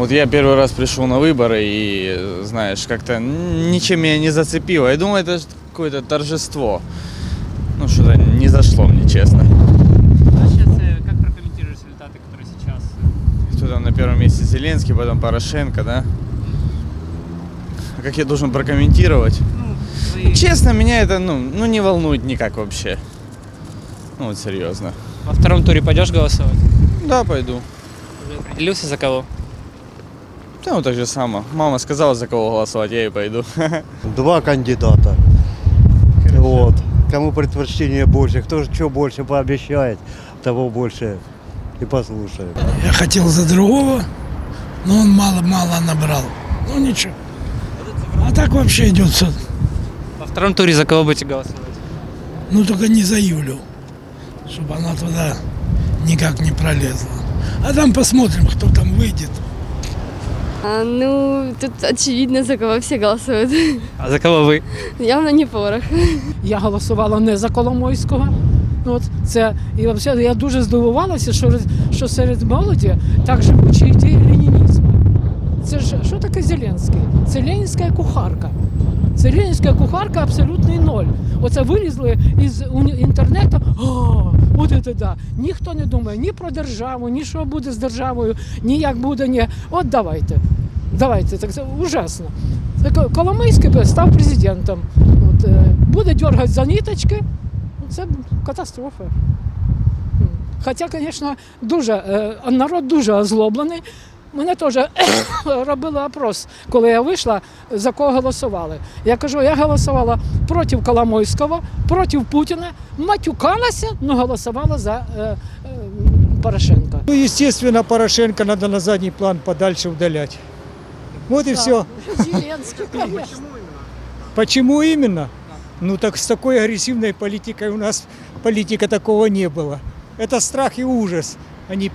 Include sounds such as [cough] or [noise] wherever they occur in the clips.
Вот я первый раз пришел на выборы и, э, знаешь, как-то ничем меня не зацепило. Я думаю, это какое-то торжество. Ну, что-то не зашло мне, честно. А сейчас как прокомментируешь результаты, которые сейчас? Кто там на первом месте Зеленский, потом Порошенко, да? А как я должен прокомментировать? Ну, вы Честно, меня это, ну, ну не волнует никак вообще. Ну, вот серьезно. во втором туре пойдешь голосовать? Да, пойду. Уже определился за кого? Да, ну так же само. Мама сказала, за кого голосовать, я и пойду. [laughs] Два кандидата. Вот. Кому предпочтение больше, кто что больше пообещает, того больше и послушает. Я хотел за другого, но он мало-мало набрал. Ну ничего. А так вообще идет все. Во втором туре за кого будете голосовать? Ну только не за Юлю, чтобы она туда никак не пролезла. А там посмотрим, кто там выйдет. А, ну, тут очевидно, за кого все голосуют. А за кого вы? Явно не порох. Я голосувала не за Коломойського. От це і взагалі я дуже здивувалася, що, що серед молоді так живучі ідеї ленінізму. Це ж що таке Зеленський? Це ленінська кухарка. Це ленінська кухарка абсолютний ноль. Оце вилізли із інтернету. Да. Ніхто не думає ні про державу, ні що буде з державою, ні як буде, ні. От давайте. Давайте, так це ужасно. Коломийський став президентом. От, е, буде дергати за ниточки. Ну, Це катастрофа. Хоча, звісно, дуже, е, народ дуже озлоблений. Мене теж [coughs] робили опрос, коли я вийшла, за кого голосували. Я кажу, я голосувала проти Коломойського, проти Путіна, матюкалася, але голосувала за е, е, Порошенка. Ну, естественно, Порошенко надо на задний план подальше удалять. Вот и все. Зеленський, конечно. Почему именно? Ну так с такой агрессивной политикой у нас политика такого не было. Это страх и ужас, а не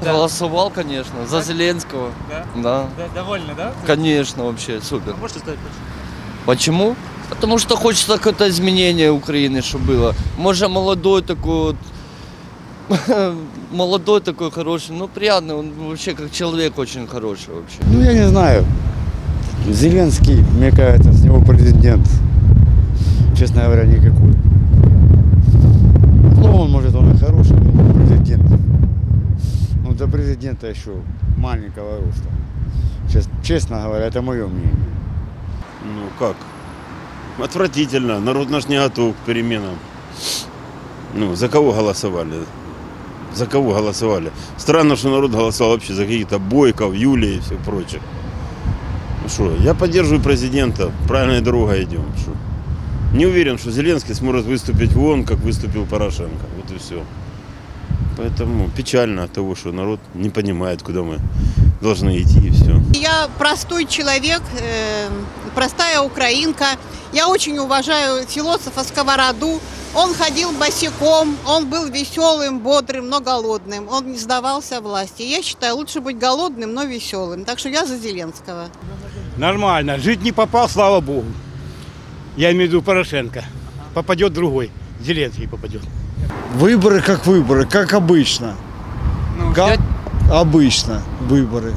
политик. Голосовал, конечно, за Зеленского. Да? Да, довольны, да? конечно, вообще супер. Можете сказать Почему? Потому что хочется какое-то изменение Украины, чтобы было. Может, молодой такой вот, [laughs] молодой такой хороший, ну приятный, он вообще как человек очень хороший вообще. Ну, я не знаю. Зеленский, мне кажется, с него президент, честно говоря, никакой. Ну, он, может, он и хороший, но президент. До президента еще маленького роста. Чес- Честно говоря, это мое мнение. Ну как? Отвратительно. Народ наш не готов к переменам. Ну, за кого голосовали? За кого голосовали? Странно, что народ голосовал вообще за каких-то Бойков, Юлии и все прочее. Ну что, я поддерживаю президента. Правильной дорогой идем. Что? Не уверен, что Зеленский сможет выступить вон, как выступил Порошенко. Вот и все. Поэтому печально от того, что народ не понимает, куда мы должны идти и все. Я простой человек, э, простая украинка. Я очень уважаю философа Сковороду. Он ходил босиком, он был веселым, бодрым, но голодным. Он не сдавался власти. Я считаю, лучше быть голодным, но веселым. Так что я за Зеленского. Нормально. Жить не попал, слава богу. Я имею в виду Порошенко. Попадет другой. Зеленский попадет. Выборы как выборы, как обычно. Ну, Как обычно выборы.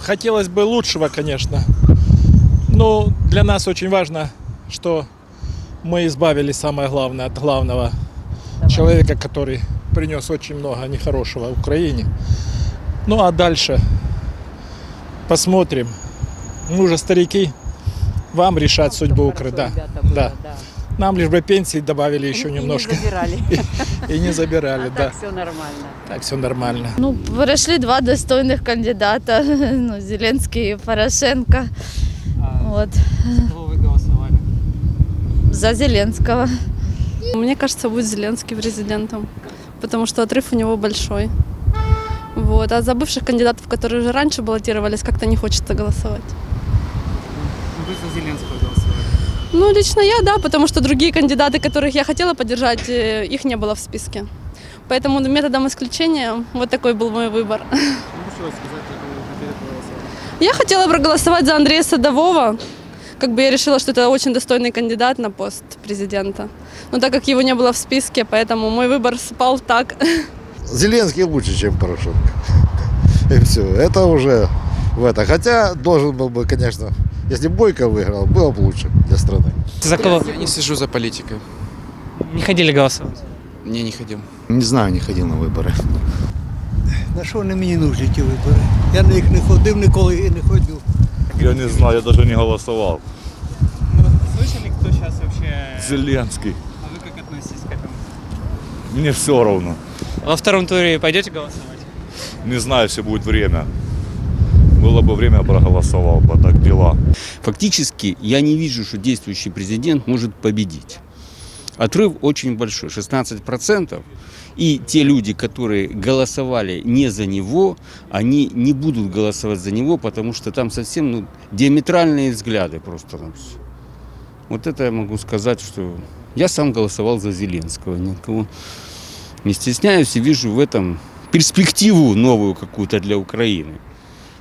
Хотелось бы лучшего, конечно. Но для нас очень важно, что мы избавились, самое главное, от главного человека, который принес очень много нехорошего Украине. Ну а дальше посмотрим. Мы уже старики, вам решать судьбу Украины. Да, да. Нам лишь бы пенсии добавили еще немножко. [laughs] [laughs] И не забирали, да. все нормально. Так все нормально. Ну, перейшли два достойних кандидата. [laughs] Ну, Зеленський і Порошенко. А От. за кого вы голосовали? За Зеленського. Мне кажется, будет Зеленский президентом, потому что отрыв у него большой. Вот. А за бывших кандидатов, которые уже раньше баллотировались, как-то не хочется голосовать. Ну, Зеленского голосовали. Ну, лично я, да, потому что другие кандидаты, которых я хотела поддержать, э, их не было в списке. Поэтому методом исключения вот такой был мой выбор. [laughs] Я хотела проголосовать за Андрея Садового. Как бы я решила, что это очень достойный кандидат на пост президента. Но так как его не было в списке, поэтому мой выбор спал так. [laughs] Зеленский лучше, чем Порошенко. [laughs] И все. Это уже в это. Хотя должен был бы, конечно, если Бойко выиграл, было бы лучше для страны. За кого? Я не слежу за политикой. Не ходили голосовать? Не, не ходил. Не знаю, не ходил на выборы. На що вони мені нужні ті вибори? Я на них не ходив ніколи і не ходив. Я не знаю, я даже не голосовал. Ну, слышали, кто сейчас вообще... Зеленский. А вы как относитесь к этому? Мне все равно. Во втором туре пойдете голосовать? Не знаю, если будет время. Было бы время, проголосовал бы, так дела. Фактически я не вижу, что действующий президент может победить. Отрыв очень большой, 16%. И те люди, которые голосовали не за него, они не будут голосовать за него, потому что там совсем ну, диаметральные взгляды просто. Вот это я могу сказать, что я сам голосовал за Зеленского. Никого не стесняюсь и вижу в этом перспективу новую какую-то для Украины.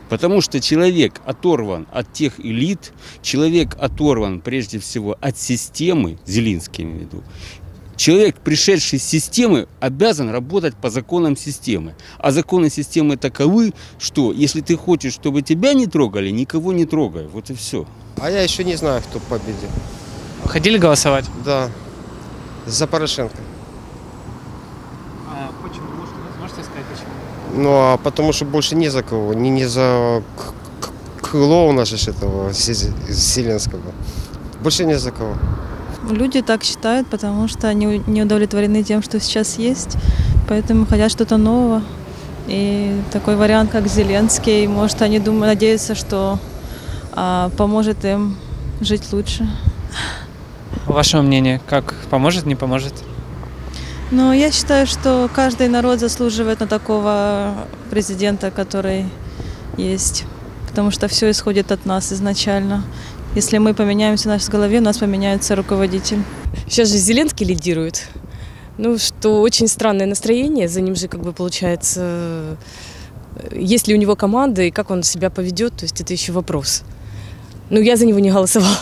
Потому что человек оторван от тех элит, человек оторван прежде всего от системы, Зелинский имею в виду. Человек, пришедший с системы, обязан работать по законам системы. А законы системы таковы, что если ты хочешь, чтобы тебя не трогали, никого не трогай. Вот и все. А я еще не знаю, кто победит. Ходили голосовать? Да. За Порошенко. А почему? Можете, можете сказать почему? Ну, а потому что больше не за кого. Не, не за клоуна же этого Зе- Зеленского. Больше не за кого. Люди так считают, потому что они не удовлетворены тем, что сейчас есть, поэтому хотят что-то нового. И такой вариант, как Зеленский, может, они думают, надеются, что а, поможет им жить лучше. Ваше мнение, как поможет, не поможет? Но я считаю, что каждый народ заслуживает на такого президента, который есть. Потому что все исходит от нас изначально. Если мы поменяемся в нашей голове, у нас поменяется руководитель. Сейчас же Зеленский лидирует. Ну, что очень странное настроение, за ним же как бы получается, э, есть ли у него команда и как он себя поведет, то есть это еще вопрос. Ну, я за него не голосовала.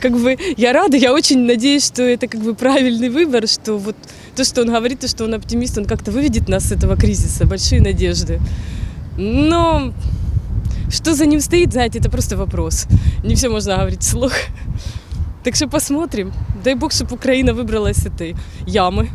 Как бы я рада, я очень надеюсь, что это как бы правильный выбор, что вот то, что он говорит, то, что он оптимист, он как-то выведет нас с этого кризиса, большие надежды. Но что за ним стоит, знаете, это просто вопрос. Не все можно говорить вслух. Так что посмотрим. Дай бог, чтобы Украина выбралась с этой ямы.